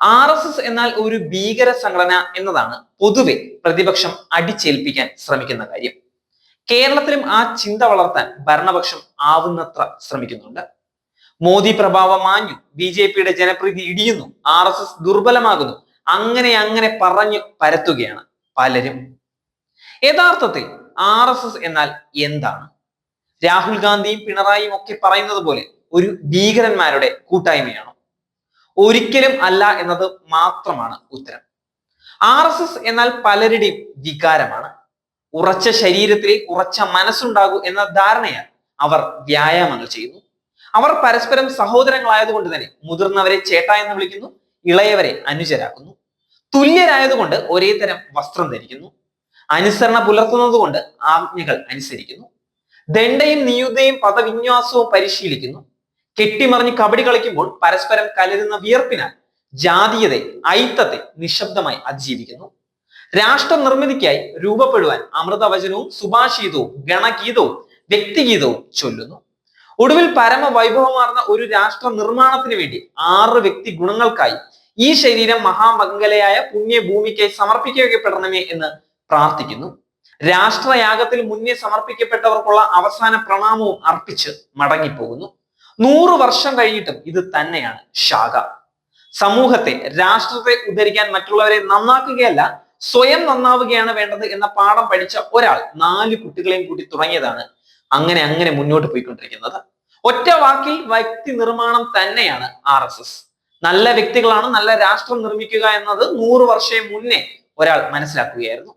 R S S എന്നാൽ ഒരു ഭീകര സംഘടന എന്നതാണ് പൊതുവെ പ്രതിപക്ഷം അടിച്ചേൽപ്പിക്കാൻ ശ്രമിക്കുന്ന കാര്യം. കേരളത്തിലും ആ ചിന്ത വളർത്താൻ ഭരണപക്ഷം ആവുന്നത്ര ശ്രമിക്കുന്നുണ്ട്. മോദി പ്രഭാവം മാഞ്ഞു ബി ജെ പിയുടെ ജനപ്രീതി ഇടിയുന്നു ആർ എസ് എസ് ദുർബലമാകുന്നു അങ്ങനെ അങ്ങനെ പറഞ്ഞു പരത്തുകയാണ് പലരും. യഥാർത്ഥത്തിൽ ആർ എസ് എസ് എന്നാൽ എന്താണ്? രാഹുൽ ഗാന്ധിയും പിണറായിയും ഒക്കെ പറയുന്നത് പോലെ ഒരു ഭീകരന്മാരുടെ കൂട്ടായ്മയാണോ? ഒരിക്കലും അല്ല എന്നത് മാത്രമാണ് ഉത്തരം. ആർ എസ് എസ് എന്നാൽ പലരുടെയും വികാരമാണ്. ഉറച്ച ശരീരത്തിൽ ഉറച്ച മനസ്സുണ്ടാകൂ എന്ന ധാരണയാൽ അവർ വ്യായാമങ്ങൾ ചെയ്യുന്നു. അവർ പരസ്പരം സഹോദരങ്ങളായതുകൊണ്ട് തന്നെ മുതിർന്നവരെ ചേട്ട എന്ന് വിളിക്കുന്നു ഇളയവരെ അനുജരാക്കുന്നു തുല്യരായതുകൊണ്ട് ഒരേ തരം വസ്ത്രം ധരിക്കുന്നു. അനുസരണ പുലർത്തുന്നത് കൊണ്ട് ആജ്ഞകൾ അനുസരിക്കുന്നു. ദണ്ഡയും നിയുതയും പദവിന്യാസവും പരിശീലിക്കുന്നു. കെട്ടിമറിഞ്ഞ് കബഡി കളിക്കുമ്പോൾ പരസ്പരം കലരുന്ന വിയർപ്പിനാൽ ജാതീയതയെ ഐത്തത്തെ നിശബ്ദമായി അതിജീവിക്കുന്നു. രാഷ്ട്ര നിർമ്മിതിക്കായി രൂപപ്പെടുവാൻ അമൃതവചനവും സുഭാഷീതവും ഗണഗീതവും വ്യക്തിഗീതവും ചൊല്ലുന്നു. ഒടുവിൽ പരമവൈഭവമാർന്ന ഒരു രാഷ്ട്ര നിർമ്മാണത്തിന് വേണ്ടി ആറ് വ്യക്തി ഗുണങ്ങൾക്കായി ഈ ശരീരം മഹാമംഗലയായ പുണ്യഭൂമിക്കായി സമർപ്പിക്കപ്പെടണമേ എന്ന് പ്രാർത്ഥിക്കുന്നു. രാഷ്ട്രയാഗത്തിൽ മുന്നേ സമർപ്പിക്കപ്പെട്ടവർക്കുള്ള അവസാന പ്രണാമവും അർപ്പിച്ച് മടങ്ങിപ്പോകുന്നു. നൂറ് വർഷം കഴിഞ്ഞിട്ടും ഇത് തന്നെയാണ് ശാഖ. സമൂഹത്തെ രാഷ്ട്രത്തെ ഉദ്ധരിക്കാൻ മറ്റുള്ളവരെ നന്നാക്കുകയല്ല സ്വയം നന്നാവുകയാണ് വേണ്ടത് എന്ന പാഠം പഠിച്ച ഒരാൾ നാല് കുട്ടികളെയും കൂട്ടി തുടങ്ങിയതാണ് അങ്ങനെ അങ്ങനെ മുന്നോട്ട് പോയിക്കൊണ്ടിരിക്കുന്നത്. ഒറ്റ വാക്കിൽ വ്യക്തി നിർമ്മാണം തന്നെയാണ് ആർ എസ് എസ്. നല്ല വ്യക്തികളാണ് നല്ല രാഷ്ട്രം നിർമ്മിക്കുക എന്നത് നൂറ് വർഷം മുന്നേ ഒരാൾ മനസ്സിലാക്കുകയായിരുന്നു.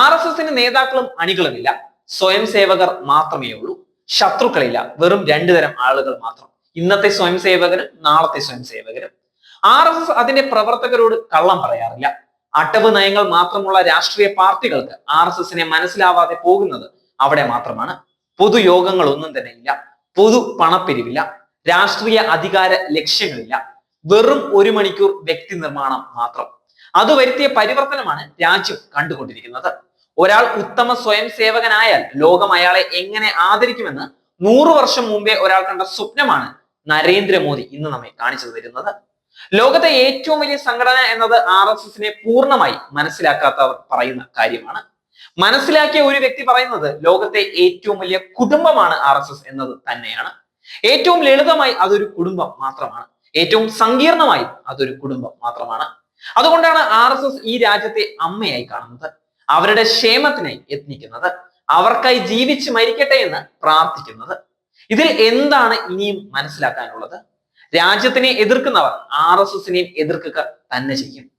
ആർ എസ് എസിന് നേതാക്കളും അണികളുമില്ല. സ്വയം സേവകർ മാത്രമേ ഉള്ളൂ. ശത്രുക്കളില്ല. വെറും രണ്ടു തരം ആളുകൾ മാത്രം. ഇന്നത്തെ സ്വയം സേവകരും നാളത്തെ സ്വയം സേവകരും. ആർ എസ് എസ് അതിന്റെ പ്രവർത്തകരോട് കള്ളം പറയാറില്ല. അട്ടവ് നയങ്ങൾ മാത്രമുള്ള രാഷ്ട്രീയ പാർട്ടികൾക്ക് ആർ എസ് എസിനെ മനസ്സിലാവാതെ പോകുന്നത് അവിടെ മാത്രമാണ്. പൊതുയോഗങ്ങൾ ഒന്നും തന്നെ ഇല്ല. പൊതു പണപ്പിരിവില്ല. രാഷ്ട്രീയ അധികാര ലക്ഷ്യങ്ങളില്ല. വെറും ഒരു മണിക്കൂർ വ്യക്തി നിർമ്മാണം മാത്രം. അത് വരുത്തിയ പരിവർത്തനമാണ് രാജ്യം കണ്ടുകൊണ്ടിരിക്കുന്നത്. ഒരാൾ ഉത്തമ സ്വയം സേവകനായാൽ ലോകം അയാളെ എങ്ങനെ ആദരിക്കുമെന്ന് നൂറു വർഷം മുമ്പേ ഒരാൾ കണ്ട സ്വപ്നമാണ് നരേന്ദ്രമോദി ഇന്ന് നമ്മെ കാണിച്ചു തരുന്നത് ലോകത്തെ ഏറ്റവും വലിയ സംഘടന എന്നത് ആർ എസ് എസിനെ പൂർണമായി മനസ്സിലാക്കാത്തവർ പറയുന്ന കാര്യമാണ്. മനസ്സിലാക്കിയ ഒരു വ്യക്തി പറയുന്നത് ലോകത്തെ ഏറ്റവും വലിയ കുടുംബമാണ് ആർ എസ് എസ് എന്നത് തന്നെയാണ്. ഏറ്റവും ലളിതമായി അതൊരു കുടുംബം മാത്രമാണ്. ഏറ്റവും സങ്കീർണമായി അതൊരു കുടുംബം മാത്രമാണ്. അതുകൊണ്ടാണ് ആർ എസ് എസ് ഈ രാജ്യത്തെ അമ്മയായി കാണുന്നത്. അവരുടെ ക്ഷേമത്തിനായി യത്നിക്കുന്നത് അവർക്കായി ജീവിച്ച് മരിക്കട്ടെ എന്ന് പ്രാർത്ഥിക്കുന്നത്. ഇതിൽ എന്താണ് ഇനിയും മനസ്സിലാക്കാനുള്ളത്? രാജ്യത്തിനെ എതിർക്കുന്നവർ ആർ എസ് എസിനെയും എതിർക്കുക തന്നെ ചെയ്യും.